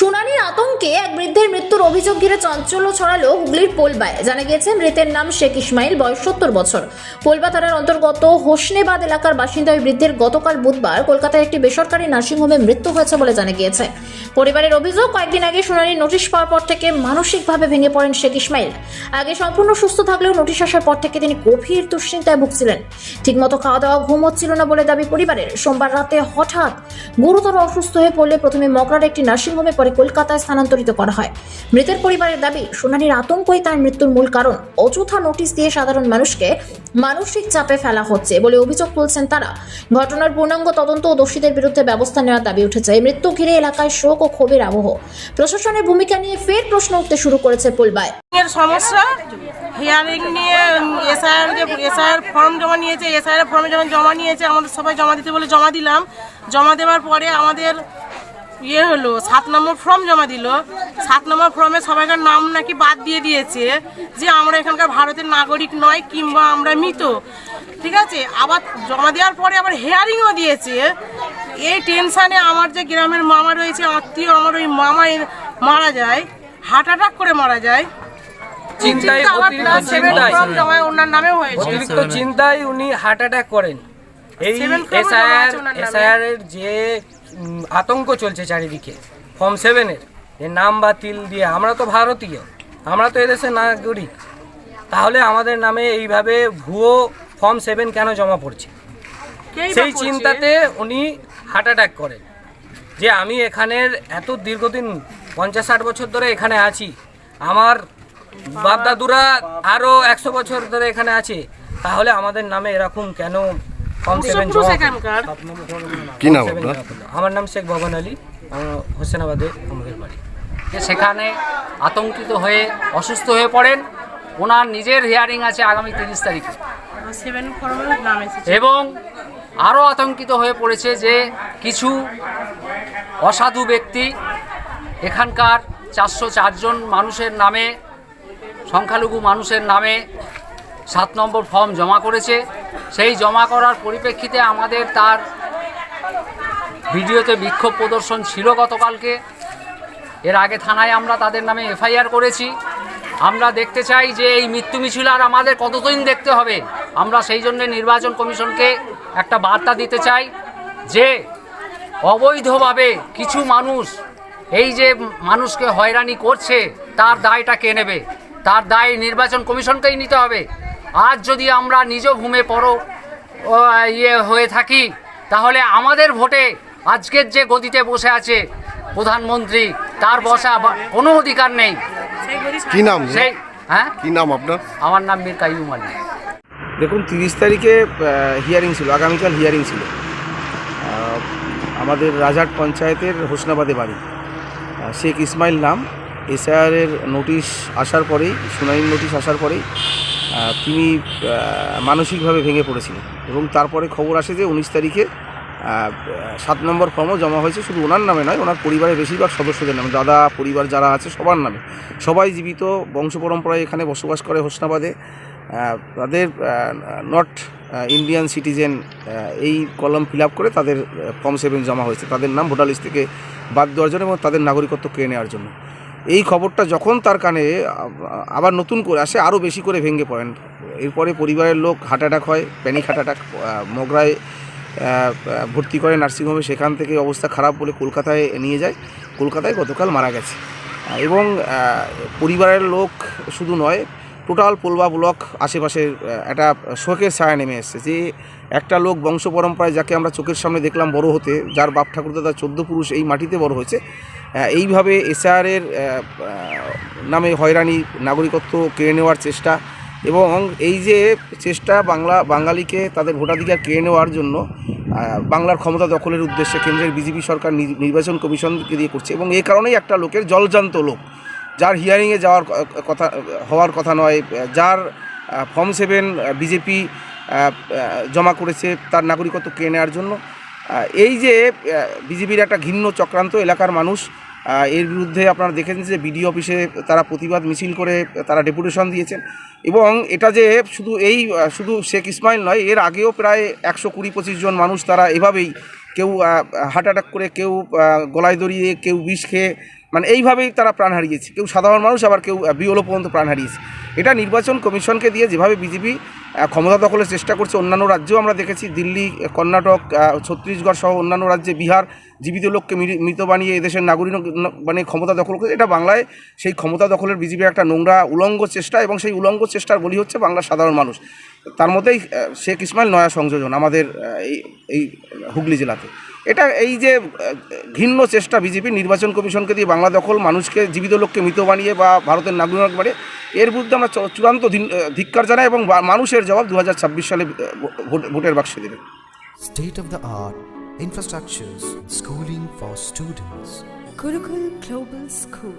শুনানির আতঙ্কে এক বৃদ্ধের মৃত্যুর অভিযোগ ঘিরে চাঞ্চল্য ছড়ালো হুগলির পোলবায়। জানা গিয়েছে, মৃতের নাম শেখ ইসমাইল, বয়স সত্তর বছর। পোলবা থানার অন্তর্গত হোসনেবাদ এলাকার বাসিন্দা ওই বৃদ্ধের গতকাল বুধবার কলকাতায় একটি বেসরকারি নার্সিংহোমে মৃত্যু হয়েছে বলে জানা গিয়েছে। পরিবারের অভিযোগ, কয়েকদিন আগে শুনানির নোটিশ পাওয়ার পর থেকে মানসিকভাবে ভেঙে পড়েন শেখ ইসমাইল। আগে সম্পূর্ণ সুস্থ থাকলেও নোটিশ আসার পর থেকে তিনি গভীর দুশ্চিন্তায় ভুগছিলেন। ঠিকমতো খাওয়া দাওয়া ঘুম হচ্ছিল না বলে দাবি পরিবারের। সোমবার রাতে হঠাৎ গুরুতর অসুস্থ হয়ে পড়লে প্রথমে মগরার একটি নার্সিংহোমে পরে কলকাতায় স্থানান্তরিত করা হয়। মৃতের পরিবারের দাবি, শুনানির আতঙ্কই তার মৃত্যুর মূল কারণ। অযথা নোটিশ দিয়ে সাধারণ মানুষকে মানসিক চাপে ফেলা হচ্ছে বলে অভিযোগ তুলছেন তারা। ঘটনার পূর্ণাঙ্গ তদন্ত ও দোষীদের বিরুদ্ধে ব্যবস্থা নেওয়ার দাবি উঠেছে। এই মৃত্যু ঘিরে এলাকায় শোক ও ক্ষোভের আবহ। প্রশাসনের ভূমিকা নিয়ে ফের প্রশ্ন উঠতে শুরু করেছে পুলবায়। সমস্যা হিয়ারিং নিয়ে এসআইআর যে এসআইআর ফর্ম জমা নিয়েছে এসআইআর ফর্মে যখন জমা নিয়েছে, আমাদের সবাই জমা দিতে বলে জমা দিলাম। জমা দেওয়ার পরে আমাদের ইয়ে হলো সাত নম্বর ফর্ম জমা দিল। সাত নম্বর ফর্মে সবাইকার নাম নাকি বাদ দিয়ে দিয়েছে যে আমরা এখানকার ভারতের নাগরিক নয় কিংবা আমরা মৃত। ঠিক আছে? আবার জমা দেওয়ার পরে আবার হেয়ারিংও দিয়েছে। এই টেনশানে আমার যে গ্রামের মামা রয়েছে আত্মীয় আমার ওই মামা মারা যায় হার্ট অ্যাটাক করে মারা যায়। চিন্তায় ওনার নামে হয়েছে। অতিরিক্ত চিন্তায় উনি হার্ট অ্যাটাক করেন। এই এসআইআর। এসআইআর এর যে আতঙ্ক চলছে চারিদিকে। ফর্ম সেভেনের এর। নাম বাতিল দিয়ে আমরা তো ভারতীয়। আমরা তো এদেশের নাগরিক। তাহলে আমাদের নামে এইভাবে ভুয়ো ফর্ম সেভেন কেন জমা পড়ছে? সেই চিন্তাতে উনি হার্ট অ্যাটাক করেন। যে আমি এখানের এত দীর্ঘদিন পঞ্চাশ ষাট বছর ধরে এখানে আছি। আমার বাপদাদুরা আরও একশো বছর ধরে এখানে আছে। তাহলে আমাদের নামে এরকম কেন কি নাম আপনার? আমার নাম শেখ ভবন আলী। হোসেনাবাদে আমাদের বাড়ি। যে সেখানে আতঙ্কিত হয়ে অসুস্থ হয়ে পড়েন ওনার নিজের হিয়ারিং আছে আগামী তিরিশ তারিখে। এবং আরও আতঙ্কিত হয়ে পড়েছে যে কিছু অসাধু ব্যক্তি এখানকার চারশো চারজন মানুষের নামে সংখ্যালঘু মানুষের নামে সাত নম্বর ফর্ম জমা করেছে। সেই জমা করার পরিপ্রেক্ষিতে আমাদের তার ভিডিওতে বিক্ষোভ প্রদর্শন ছিল গতকালকে। এর আগে থানায় আমরা তাদের নামে এফআইআর করেছি। আমরা দেখতে চাই যে এই মৃত্যু মিছিল আর আমাদের কতদিন দেখতে হবে। আমরা সেই জন্য নির্বাচন কমিশনকে একটা বার্তা দিতে চাই যে অবৈধভাবে কিছু মানুষ এই যে মানুষকে হয়রানি করছে, তার দায়টা কে নেবে? তার দায় নির্বাচন কমিশনকেই নিতে হবে। আজ যদি আমরা নিজ ভূমে পর ইয়ে হয়ে থাকি তাহলে আমাদের ভোটে আজকের যে গদিতে বসে আছে প্রধানমন্ত্রী তার বসা কোনো অধিকার নেই। কি নাম? সেই হ্যাঁ? কি নাম আপনার? আমার নাম মীর কাইয়ুম আলী। দেখুন তিরিশ তারিখে হিয়ারিং ছিল আগামীকাল হিয়ারিং ছিল। আমাদের রাজহাট পঞ্চায়েতের হোসনাবাদে বাড়ি। শেখ ইসমাইল নাম। এসআইআরের নোটিশ আসার পরেই শুনানির নোটিশ আসার পরেই তিনি মানসিকভাবে ভেঙে পড়েছিলেন। এবং তারপরে খবর আসে যে উনিশ তারিখে সাত নম্বর ফর্মও জমা হয়েছে, শুধু ওনার নামে নয়, ওনার পরিবারের বেশিরভাগ সদস্যদের নামে, দাদা, পরিবার যারা আছে, সবার নামে। সবাই জীবিত, বংশ পরম্পরায় এখানে বসবাস করে হোসনাবাদে। তাদের নট ইন্ডিয়ান সিটিজেন এই কলম ফিল করে তাদের ফর্ম সেভেন জমা হয়েছে। তাদের নাম ভোটার লিস্ট থেকে বাদ দেওয়ার জন্য এবং তাদের নাগরিকত্ব কেড়ে নেওয়ার জন্য। এই খবরটা যখন তার কানে আবার নতুন করে আসে, আরও বেশি করে ভেঙে পড়েন। এরপরে পরিবারের লোক হার্ট অ্যাটাক হয়, প্যানিক হার্ট অ্যাটাক মগরায় ভর্তি করে নার্সিংহোমে, সেখান থেকে অবস্থা খারাপ বলে কলকাতায় নিয়ে যায়। কলকাতায় গতকাল মারা গেছে। এবং পরিবারের লোক শুধু নয়, টোটাল পোলবা ব্লক আশেপাশের একটা শোকের ছায়া নেমে এসছে যে, একটা লোক বংশ পরম্পরায় যাকে আমরা চোখের সামনে দেখলাম বড় হতে, যার বাপ ঠাকুরদাদা চোদ্দ পুরুষ এই মাটিতে বড় হয়েছে এইভাবে এসআরের নামে হয়রানি নাগরিকত্ব কেড়ে নেওয়ার চেষ্টা এবং এই যে চেষ্টা বাংলা, বাঙালিকে তাদের ভোটাধিকার কেড়ে নেওয়ার জন্য বাংলার ক্ষমতা দখলের উদ্দেশ্যে কেন্দ্রের বিজেপি সরকার নির্বাচন কমিশনকে দিয়ে করছে এবং এই কারণেই একটা লোকের জলজান্ত লোক, যার হিয়ারিংয়ে যাওয়ার কথা, হওয়ার কথা নয়, যার ফর্ম সেভেন বিজেপি জমা করেছে তার নাগরিকত্ব কেড়ে নেওয়ার জন্য। এই যে বিজেপির একটা ঘিন্ন চক্রান্ত এলাকার মানুষ এর বিরুদ্ধে আপনারা দেখেছেন যে বিডিও অফিসে তারা প্রতিবাদ মিছিল করে তারা ডেপুটেশন দিয়েছেন। এবং এটা যে শুধু এই শুধু শেখ ইসমাইল নয়, এর আগেও প্রায় একশো কুড়ি পঁচিশ জন মানুষ তারা এভাবেই কেউ হার্ট অ্যাটাক করে, কেউ গলায় দড়িয়ে, কেউ বিষ খেয়ে মানে এইভাবেই তারা প্রাণ হারিয়েছে। কেউ সাধারণ মানুষ, আবার কেউ বিওলো পর্যন্ত প্রাণ হারিয়েছে। এটা নির্বাচন কমিশনকে দিয়ে যেভাবে বিজেপি ক্ষমতা দখলের চেষ্টা করছে অন্যান্য রাজ্যেও আমরা দেখেছি, দিল্লি কর্ণাটক ছত্তিশগড় সহ অন্যান্য রাজ্যে বিহার, জীবিত লোককে মৃত বানিয়ে এদেশের নাগরিক মানে ক্ষমতা দখল করছে এটা বাংলায় সেই ক্ষমতা দখলের বিজেপির একটা নোংরা উলঙ্গ চেষ্টা এবং সেই উলঙ্গ চেষ্টার বলি হচ্ছে বাংলার সাধারণ মানুষ। তার মধ্যেই শেখ ইসমাইল নয়া সংযোজন আমাদের এই এই হুগলি জেলাতে। এটা এই যে ঘৃণ্য চেষ্টা বিজেপি নির্বাচন কমিশনকে দিয়ে বাংলা দখল মানুষকে জীবিত লোককে মৃত বানিয়ে বা ভারতের নাগরিক বানিয়ে এর বিরুদ্ধে আমরা চ- চূড়ান্ত ধিক্কার জানাই এবং মানুষের জবাব দু হাজার ছাব্বিশ সালে ভোটের বাক্সে দেবে state of the art infrastructures, schooling for students. Gurukul Global School.